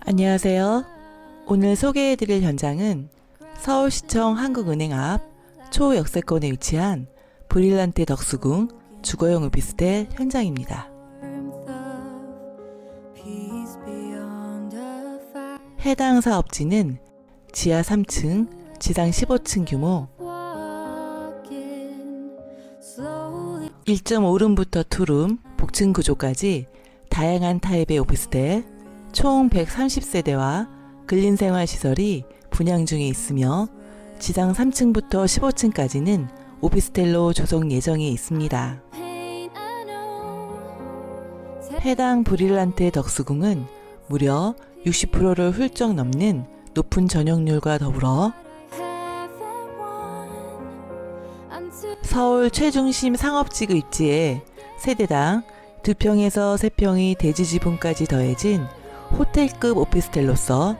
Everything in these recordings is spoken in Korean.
안녕하세요. 오늘 소개해드릴 현장은 서울시청 한국은행 앞 초역세권에 위치한 브릴란테 덕수궁 주거용 오피스텔 현장입니다. 해당 사업지는 지하 3층, 지상 15층 규모 1.5룸부터 2룸, 복층 구조까지 다양한 타입의 오피스텔 총 130세대와 근린생활시설이 분양 중에 있으며 지상 3층부터 15층까지는 오피스텔로 조성 예정이 있습니다. 해당 브릴란테 덕수궁은 무려 60%를 훌쩍 넘는 높은 전용률과 더불어 서울 최중심 상업지구 입지에 세대당 2평에서 3평이 대지 지분까지 더해진 호텔급 오피스텔로서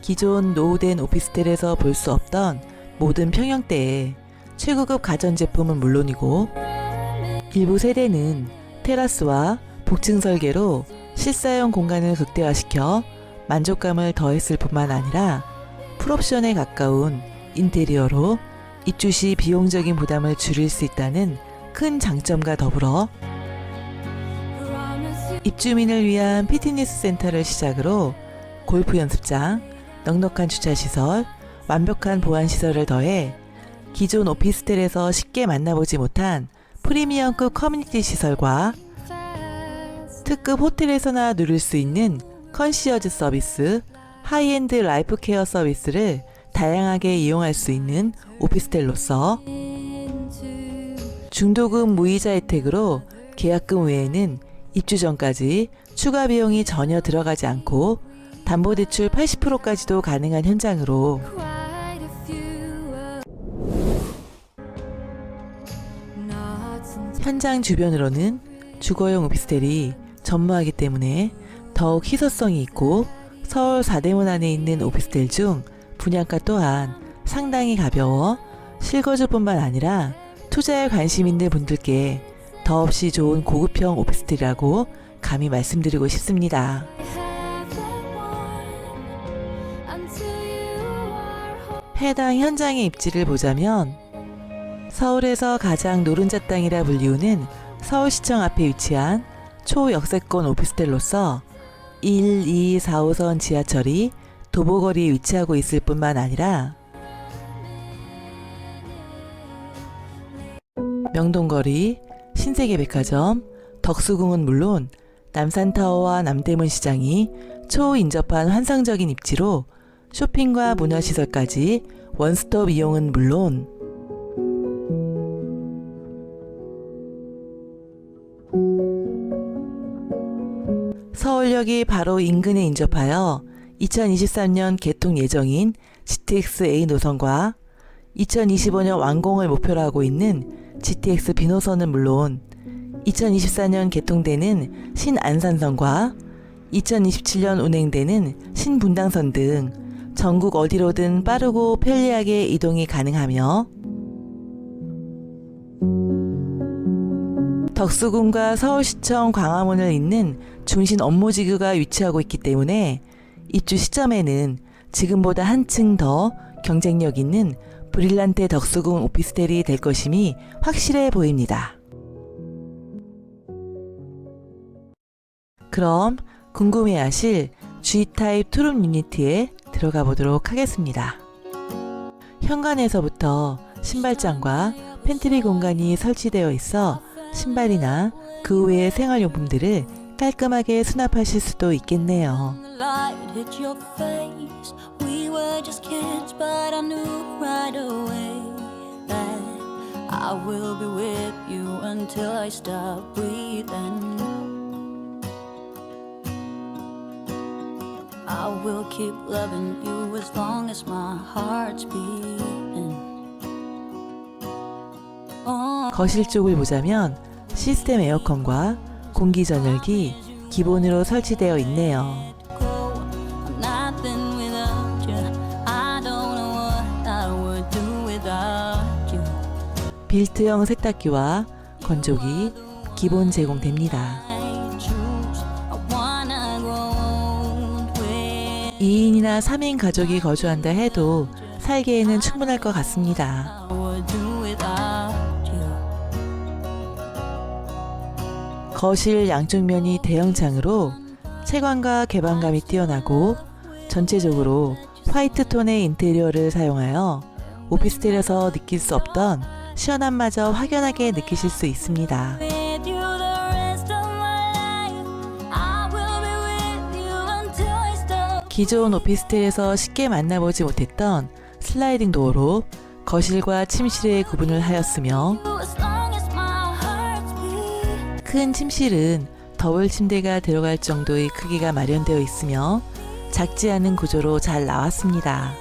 기존 노후된 오피스텔에서 볼 수 없던 모든 평형대에 최고급 가전제품은 물론이고 일부 세대는 테라스와 복층 설계로 실사용 공간을 극대화시켜 만족감을 더했을 뿐만 아니라 풀옵션에 가까운 인테리어로 입주 시 비용적인 부담을 줄일 수 있다는 큰 장점과 더불어 입주민을 위한 피트니스 센터를 시작으로 골프 연습장, 넉넉한 주차시설, 완벽한 보안시설을 더해 기존 오피스텔에서 쉽게 만나보지 못한 프리미엄급 커뮤니티 시설과 특급 호텔에서나 누릴 수 있는 컨시어즈 서비스, 하이엔드 라이프 케어 서비스를 다양하게 이용할 수 있는 오피스텔로서 중도금 무이자 혜택으로 계약금 외에는 입주 전까지 추가 비용이 전혀 들어가지 않고 담보대출 80%까지도 가능한 현장으로 현장 주변으로는 주거용 오피스텔이 전무하기 때문에 더욱 희소성이 있고 서울 4대문 안에 있는 오피스텔 중 분양가 또한 상당히 가벼워 실거주뿐만 아니라 투자에 관심 있는 분들께 더없이 좋은 고급형 오피스텔이라고 감히 말씀드리고 싶습니다. 해당 현장의 입지를 보자면 서울에서 가장 노른자 땅이라 불리우는 서울시청 앞에 위치한 초역세권 오피스텔로서 1, 2, 4호선 지하철이 도보거리에 위치하고 있을 뿐만 아니라 명동거리, 신세계 백화점, 덕수궁은 물론 남산타워와 남대문 시장이 초인접한 환상적인 입지로 쇼핑과 문화시설까지 원스톱 이용은 물론 서울역이 바로 인근에 인접하여 2023년 개통 예정인 GTX-A 노선과 2025년 완공을 목표로 하고 있는 GTX B 노선은 물론 2024년 개통되는 신안산선과 2027년 운행되는 신분당선 등 전국 어디로든 빠르고 편리하게 이동이 가능하며 덕수궁과 서울시청 광화문을 잇는 중심 업무지구가 위치하고 있기 때문에 입주 시점에는 지금보다 한층 더 경쟁력 있는 브릴란테 덕수궁 오피스텔이 될 것임이 확실해 보입니다. 그럼 궁금해하실 G타입 투룸 유니트에 들어가 보도록 하겠습니다. 현관에서부터 신발장과 팬트리 공간이 설치되어 있어 신발이나 그 외의 생활용품들을 깔끔하게 수납하실 수도 있겠네요. light hit your face. We were just kids, but I knew right away that I will be with you until I stop breathing. I will keep loving you as long as my heart's beating. Oh. 거실 쪽을 보자면 시스템 에어컨과 공기 전열기 기본으로 설치되어 있네요. 빌트형 세탁기와 건조기 기본 제공됩니다. I choose. I wanna 2인이나 3인 가족이 거주한다 해도 살기에는 충분할 것 같습니다. 거실 양쪽 면이 대형창으로 채광과 개방감이 뛰어나고 전체적으로 화이트 톤의 인테리어를 사용하여 오피스텔에서 느낄 수 없던 시원함마저 확연하게 느끼실 수 있습니다. 기존 오피스텔에서 쉽게 만나보지 못했던 슬라이딩 도어로 거실과 침실의 구분을 하였으며 큰 침실은 더블 침대가 들어갈 정도의 크기가 마련되어 있으며 작지 않은 구조로 잘 나왔습니다.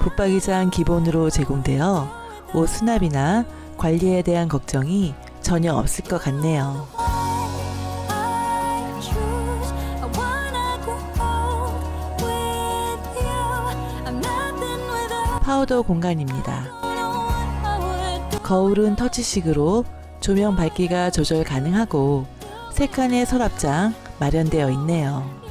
붙박이장 기본으로 제공되어 옷 수납이나 관리에 대한 걱정이 전혀 없을 것 같네요. 파우더 공간입니다. 거울은 터치식으로 조명 밝기가 조절 가능하고 세 칸의 서랍장 마련되어 있네요.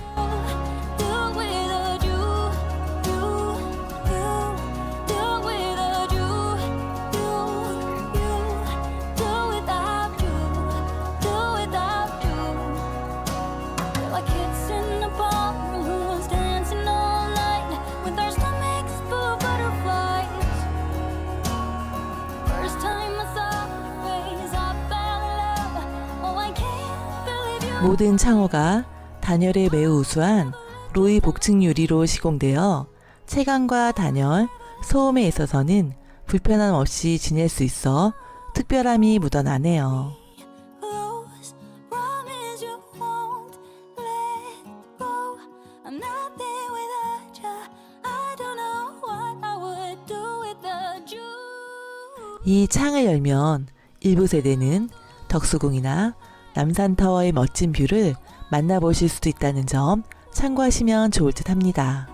모든 창호가 단열에 매우 우수한 로이 복층 유리로 시공되어 채광과 단열, 소음에 있어서는 불편함 없이 지낼 수 있어 특별함이 묻어나네요. 이 창을 열면 일부 세대는 덕수궁이나 남산타워의 멋진 뷰를 만나보실 수도 있다는 점 참고하시면 좋을 듯 합니다.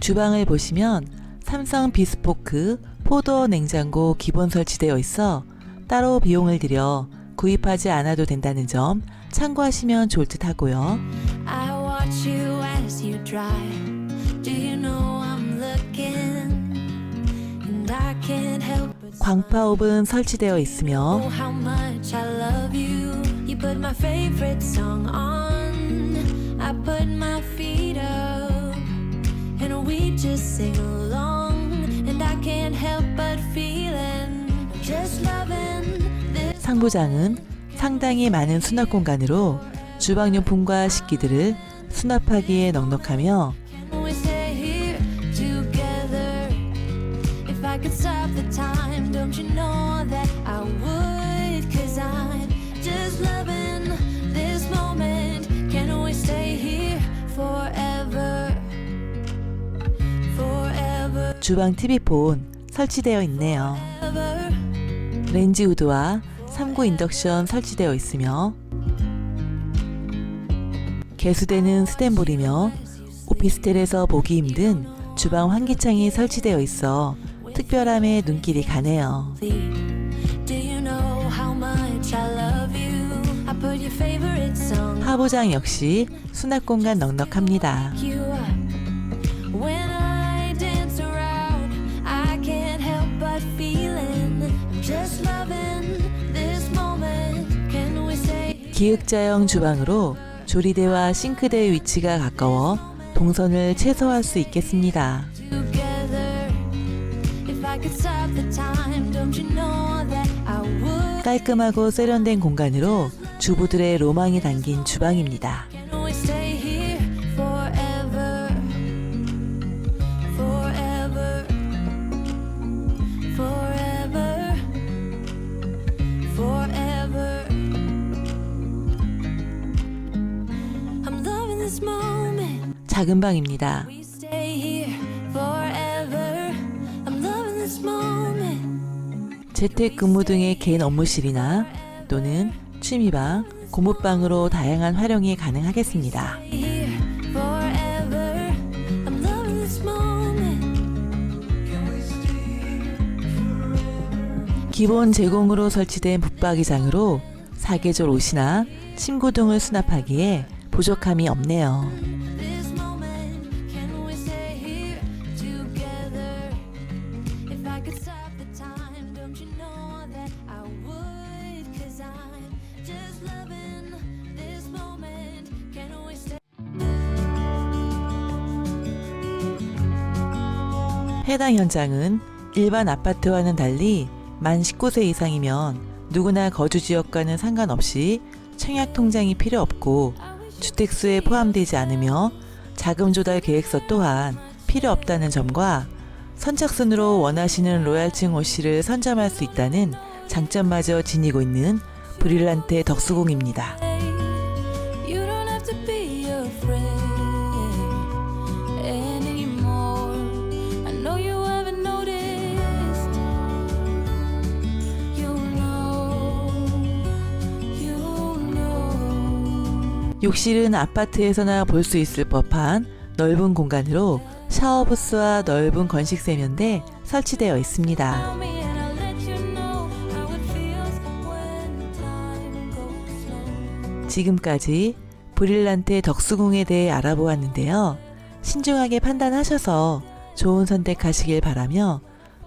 주방을 보시면 삼성 비스포크 포도어 냉장고 기본 설치되어 있어 따로 비용을 들여 구입하지 않아도 된다는 점 참고하시면 좋을 듯 하고요. I watch you as you drive. Do you know I'm looking? And I can't help but 광파 오븐 설치되어 있으며. 상부장은 상당히 많은 수납 공간으로 주방용품과 식기들을 수납하기에 넉넉하며 the time, don't you know that I would? Cause I'm just loving this moment. Can we stay here forever? Forever, 주방 TV폰 설치되어 있네요. ever. 렌지 우드와 3구 인덕션 설치되어 있으며 개수대는 스탠볼이며 오피스텔에서 보기 힘든 주방 환기창이 설치되어 있어 특별함에 눈길이 가네요. 하부장 역시 수납 공간 넉넉합니다. 기역자형 주방으로 조리대와 싱크대의 위치가 가까워 동선을 최소화할 수 있겠습니다. 깔끔하고 세련된 공간으로 주부들의 로망이 담긴 주방입니다. 작은 방입니다. 재택근무 등의 개인 업무실이나 또는 취미방, 고무방으로 다양한 활용이 가능하겠습니다. 기본 제공으로 설치된 붙박이장으로 사계절 옷이나 침구 등을 수납하기에 부족함이 없네요. 해당 현장은 일반 아파트와는 달리 만 19세 이상이면 누구나 거주 지역과는 상관없이 청약 통장이 필요 없고 주택수에 포함되지 않으며 자금 조달 계획서 또한 필요 없다는 점과 선착순으로 원하시는 로얄층 옷씨를 선점할 수 있다는 장점마저 지니고 있는 브릴란테 덕수궁입니다. 욕실은 아파트에서나 볼 수 있을 법한 넓은 공간으로 샤워 부스와 넓은 건식 세면대 설치되어 있습니다. 지금까지 브릴란테 덕수궁에 대해 알아보았는데요. 신중하게 판단하셔서 좋은 선택하시길 바라며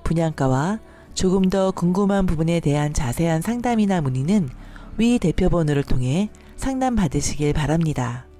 분양가와 조금 더 궁금한 부분에 대한 자세한 상담이나 문의는 위 대표번호를 통해 상담 받으시길 바랍니다.